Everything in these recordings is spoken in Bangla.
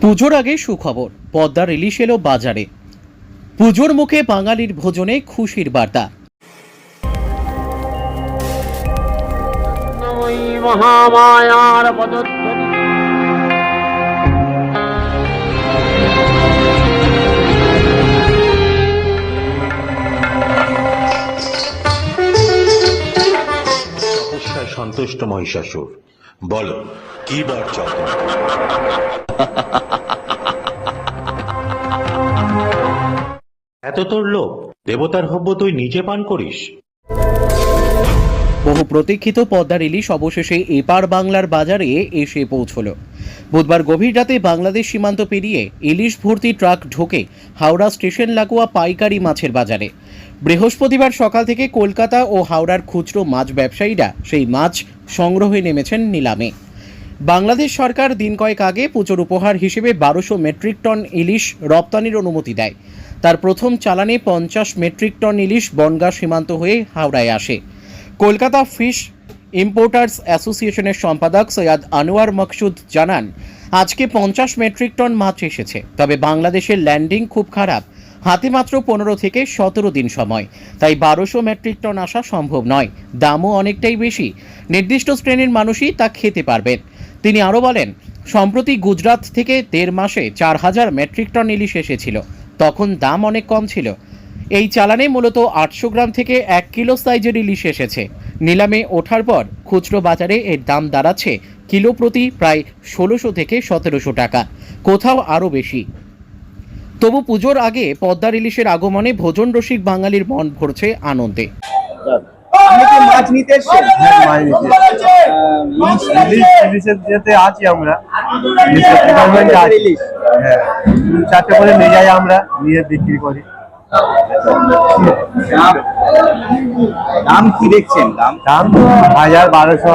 পুজোর আগে সুখবর পদ্মার ইলিশ এলো বাজারে। পুজোর মুখে বাঙালির ভোজনে খুশির বার্তা। মহামায়ার সন্তুষ্ট মহিষাসুর বলো। এত তোর লোক দেবতার হব্য তুই নিজে পান করিস। বহু প্রতীক্ষিত পদ্মার ইলিশ অবশেষে এপার বাংলার বাজারে এসে পৌঁছলো। বুধবার গভীর রাতে বাংলাদেশ সীমান্ত পেরিয়ে ইলিশ ভর্তি ট্রাক ঢোকে হাওড়া স্টেশন লাগোয়া পাইকারি মাছের বাজারে। বৃহস্পতিবার সকাল থেকে কলকাতা ও হাওড়ার খুচরো মাছ ব্যবসায়ীরা সেই মাছ সংগ্রহে নেমেছেন নিলামে। বাংলাদেশ সরকার দিন কয়েক আগে পুজোর উপহার হিসেবে বারোশো মেট্রিক টন ইলিশ রপ্তানির অনুমতি দেয়। তার প্রথম চালানে পঞ্চাশ মেট্রিক টন ইলিশ বনগাঁ সীমান্ত হয়ে হাওড়ায় আসে। কলকাতা ফিশ ইম্পোর্টার্স অ্যাসোসিয়েশনের সম্পাদক সৈয়দ আনোয়ার মকসুদ জানান, আজকে পঞ্চাশ মেট্রিক টন মাছ এসেছে, তবে বাংলাদেশের ল্যান্ডিং খুব খারাপ। হাতে মাত্র পনেরো থেকে সতেরো দিন সময়, তাই বারোশো মেট্রিক টন আসা সম্ভব নয়। দামও অনেকটাই বেশি। নির্দিষ্ট শ্রেণির মানুষই তা খেতে পারবেন। তিনি আরও বলেন, সম্প্রতি গুজরাট থেকে দেড় মাসে চার হাজার মেট্রিক টন ইলিশ এসেছিল। তখন দাম অনেক কম ছিল। এই চালানে মূলত আটশো গ্রাম থেকে এক কিলো সাইজের ইলিশ এসেছে। নিলামে ওঠার পর খুচরো বাজারে এর দাম দাঁড়াচ্ছে কিলো প্রতি প্রায় ষোলোশো থেকে সতেরোশো টাকা, কোথাও আরও বেশি। তবু পুজোর আগে পদ্মার ইলিশের আগমনে ভোজন রসিক বাঙালির মন ভরছে আনন্দে। আপনি কি মাছ নিতে এসছেন হ্যাঁ, মাছ নিতে। ইলিশ ইলিশের যেতে আছি আমরা ইলিশের ডিপার্টমেন্টে আছি হ্যাঁ দু চারটে করে নিয়ে যাই আমরা নিয়ে বিক্রি করি দাম দাম কি দেখছেন দাম দাম তো হাজার বারোশো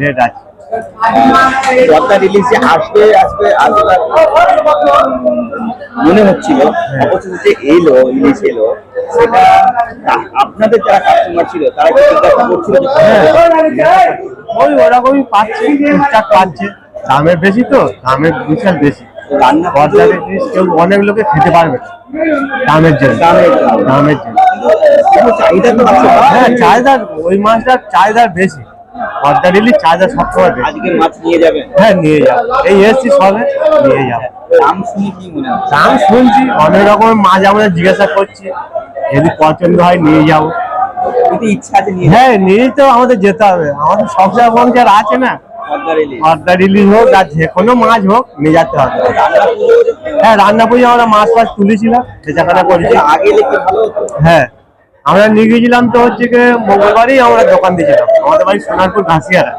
রেট আছে রিলিজে আসবে আসবে আসবে মনে হচ্ছিল অবশেষে এলো ইলিশ এলো সেটা আপনাদের যারা কাস্টমার ছিল তারা কি জিজ্ঞাসা করছিল হ্যাঁ। ওই ওরকমই পাচ্ছে দামের বেশি তো দামের বিশাল বেশি। রান্না পর্দার জিনিস কেউ অনেক লোকে খেতে পারবে দামের জন্য। দামের জন্য। চাহিদা তো হ্যাঁ চাহিদা ওই মাছটার চাহিদা বেশি। সবসময় আজকে মাছ নিয়ে যাবেন হ্যাঁ নিয়ে এই এসছি সবে নিয়ে যাও। দাম শুনে কি মনে দাম শুনছি অনেক রকমের মাছ আমরা জিজ্ঞাসা করছি। যদি পছন্দ হয় নিয়ে যাব। ইচ্ছা আছে হ্যাঁ নিয়ে তো আমাদের যেতে হবে। আমাদের সবসময় পঞ্চার আছে না পদ্মা রিলিজ হোক আর যে কোনো মাছ হোক নিয়ে যেতে হবে। হ্যাঁ রান্না পুজো আমরা মাছ ফাছ তুলেছিলাম করেছি। হ্যাঁ আমরা নিয়ে গেছিলাম তো হচ্ছে কি মঙ্গলবারই আমরা দোকান দিয়েছিলাম আমাদের বাড়ি সোনারপুর ঘাসিয়ারা।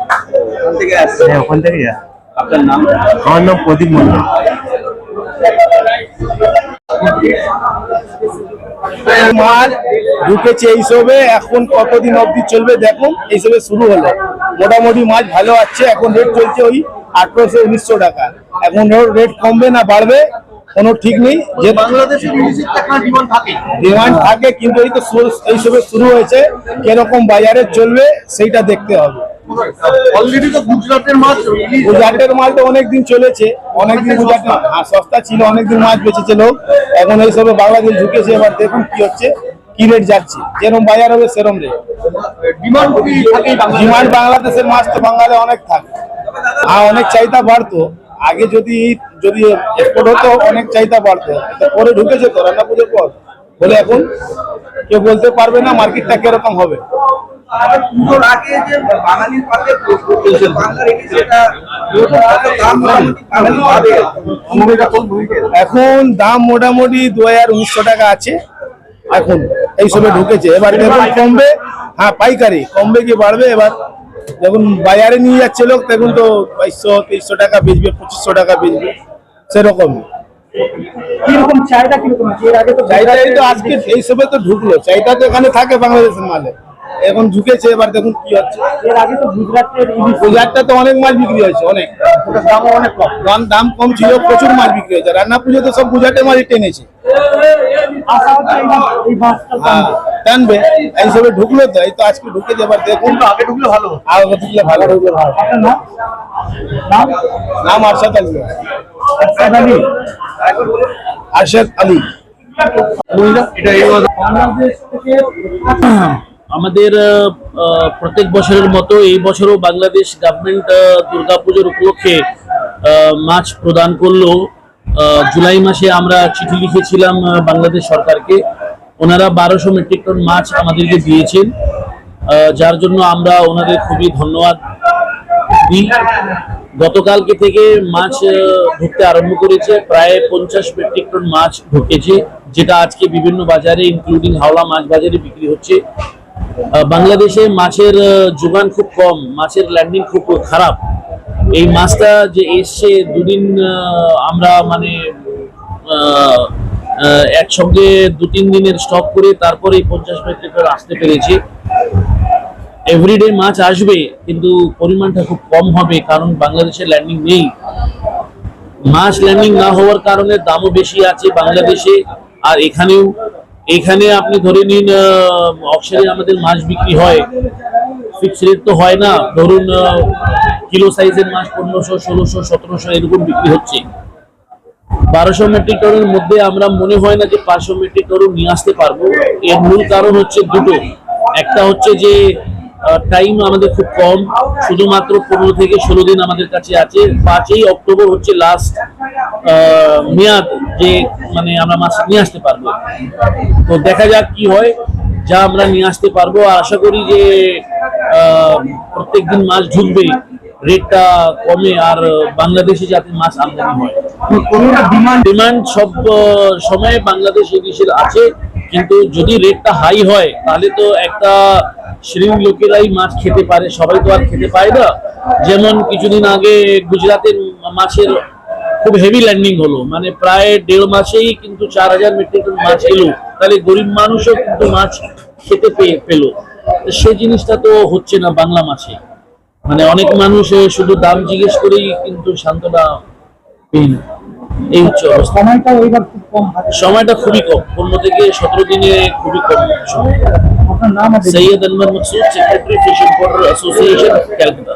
ওখান থেকে হ্যাঁ ওখান থেকে আমার নাম প্রদীপ মন্ডল মাল ঢুকেছে এইসবে এখন কতদিন অবধি চলবে দেখুন এইসবে শুরু হলো। মোটামুটি মাছ ভালো আছে এখন রেট চলছে ওই আঠারোশো উনিশশো টাকা। এখন রেট কমবে না বাড়বে কোনো ঠিক নেই। যে বাংলাদেশের ডিমান্ড থাকে। কিন্তু এই তো এইসবে শুরু হয়েছে কীরকম বাজারে চলবে সেইটা দেখতে হবে। অলরেডি তো গুজরাটের মাছ গুজরাটের মাল তো অনেকদিন চলেছে অনেকদিন গুজরাটে হ্যাঁ সস্তা ছিল অনেকদিন মাছ বেঁচেছে লোক। এখন এইসবে বাংলাদেশ ঢুকেছে এবার দেখুন কি হচ্ছে কি রেট যাচ্ছে। যেরকম বাজার হবে সেরকম রেট ডিমান্ড বাংলাদেশের মাছ তো বাঙালি অনেক থাকে। আর অনেক চাহিদা বাড়তো। আগে যদি যদি এক্সপোর্ট হতো অনেক চাহিদা বাড়তো। পরে ঢুকেছে তো রান্না পুজোর পর। বলে এখন কেউ বলতে পারবে না মার্কেটটা কীরকম হবে। পুজোর আগে যে বাঙালির বাংলার সেটা এখন দাম মোটামুটি দু হাজার উনিশশো টাকা আছে। এখন এই সবে ঢুকেছে। এবার দেখুন কমবে। হ্যাঁ পাইকারি। কমবে কি বাড়বে? এবার যখন বাজারে নিয়ে যাচ্ছে লোক তখন তো বাইশশো তেইশশো টাকা বেচবে পঁচিশশো টাকা বেচবে। সেরকম। কীরকম চাহিদা কীরকম এই তো আজকে এই সবে তো ঢুকলো। চাহিদা তো এখানে থাকে বাংলাদেশের মালে। এখন ঢুকেছে এবার দেখুন কি হচ্ছে। এর আগে তো গুজরাটের বাজারটা তো অনেক মাছ বিক্রি হয়েছে অনেক। দামও অনেক কম। দাম দাম কম ছিল প্রচুর মাছ বিক্রি হয়েছে। রান্না পুজো তো সব গুজরাটের টেনেছে। মাছ- দাম হ্যাঁ। টানবে। এই ঢুকলো তো এই তো আজকে ঢুকে যাবার দেখুন। আগে ঢুকলে ভালো আগে ঢুকলে ভালো ঢুকলে ভালো নাম? আরশাদ আলী। আরশাদ আলী। আরশাদ আলী। বাংলাদেশ থেকে আমাদের প্রত্যেক বছরের মতো এই বছরও বাংলাদেশ গভর্নমেন্ট দুর্গাপুজোর উপলক্ষে মাছ প্রদান করল। জুলাই মাসে আমরা চিঠি লিখেছিলাম বাংলাদেশ সরকারকে। ওনারা বারোশো মেট্রিক টন মাছ আমাদেরকে দিয়েছেন। যার জন্য আমরা ওনাদের খুবই ধন্যবাদ দিই। গতকালকে থেকে মাছ ঢুকতে আরম্ভ করেছে। প্রায় পঞ্চাশ মেট্রিক টন মাছ ঢুকেছে যেটা আজকে বিভিন্ন বাজারে ইনক্লুডিং হাওড়া মাছ বাজারে বিক্রি হচ্ছে। বাংলাদেশে মাছের যোগান খুব কম, মাছের ল্যান্ডিং খুব খারাপ। এই মাছটা যে এসছে দুদিন আমরা মানে একসঙ্গে দু তিন দিনের স্টক করে তারপরে পঞ্চাশ মেট্রিক আসতে পেরেছি। এভরিডে মাছ আসবে, কিন্তু পরিমাণটা খুব কম হবে, কারণ বাংলাদেশে ল্যান্ডিং নেই। মাছ ল্যান্ডিং না হওয়ার কারণে দামও বেশি আছে বাংলাদেশে, আর এখানেও এখানে আপনি ধরে নিন অকশনে আমাদের মাছ বিক্রি হয়। ফিক্স রেট তো হয় না। ধরুন কিলো সাইজের মাছ পনেরোশো, ষোলোশো, সতেরোশো এরকম বিক্রি হচ্ছে। বারোশো মেট্রিক টনের মধ্যে আমরা মনে হয় না যে পাঁচশো মেট্রিক টন নিয়ে আসতে পারব। এর মূল কারণ হচ্ছে দুটো। একটা হচ্ছে যে টাইম আমাদের খুব কম। শুধুমাত্র পনেরো থেকে ষোলো দিন আমাদের কাছে আছে। পাঁচই অক্টোবর হচ্ছে লাস্ট মেয়াদ। যে মানে আমরা মাছ নিয়ে আসতে পারব। তো দেখা যাক কি হয়, যা আমরা নিয়ে আসতে পারব। আর আশা করি যে প্রত্যেক দিন মাছ ঢুকবে রেটটা কমে আর বাংলাদেশে যাতে মাছ আমদানি হয়। ডিমান্ড সব, সময় বাংলাদেশ ইলিশের আছে, কিন্তু যদি রেটটা হাই হয়, তাহলে তো একটা শ্রেণির লোকেরাই মাছ খেতে পারে, সবাই তো আর খেতে পায় না। যেমন কিছুদিন আগে গুজরাতের মাছের খুব হেভি ল্যান্ডিং হলো। মানে প্রায় দেড় মাসেই কিন্তু চার হাজার মেট্রিক টন মাছ এলো। তাহলে গরিব মানুষও কিন্তু মাছ খেতে পেয়ে পেল। সেই জিনিসটা তো হচ্ছে না বাংলা মাছে। মানে অনেক মানুষ শুধু দাম জিজ্ঞেস করেই কিন্তু সান্ত্বনা পেয়ে না। এই হচ্ছে অবস্থা। সময়টাও এবার খুব কম। সময়টা খুবই কম। পনেরো থেকে সতেরো দিনে খুবই কম সময়। আপনার নাম Syed Anwar Maqsood secretary fishing association Calcutta.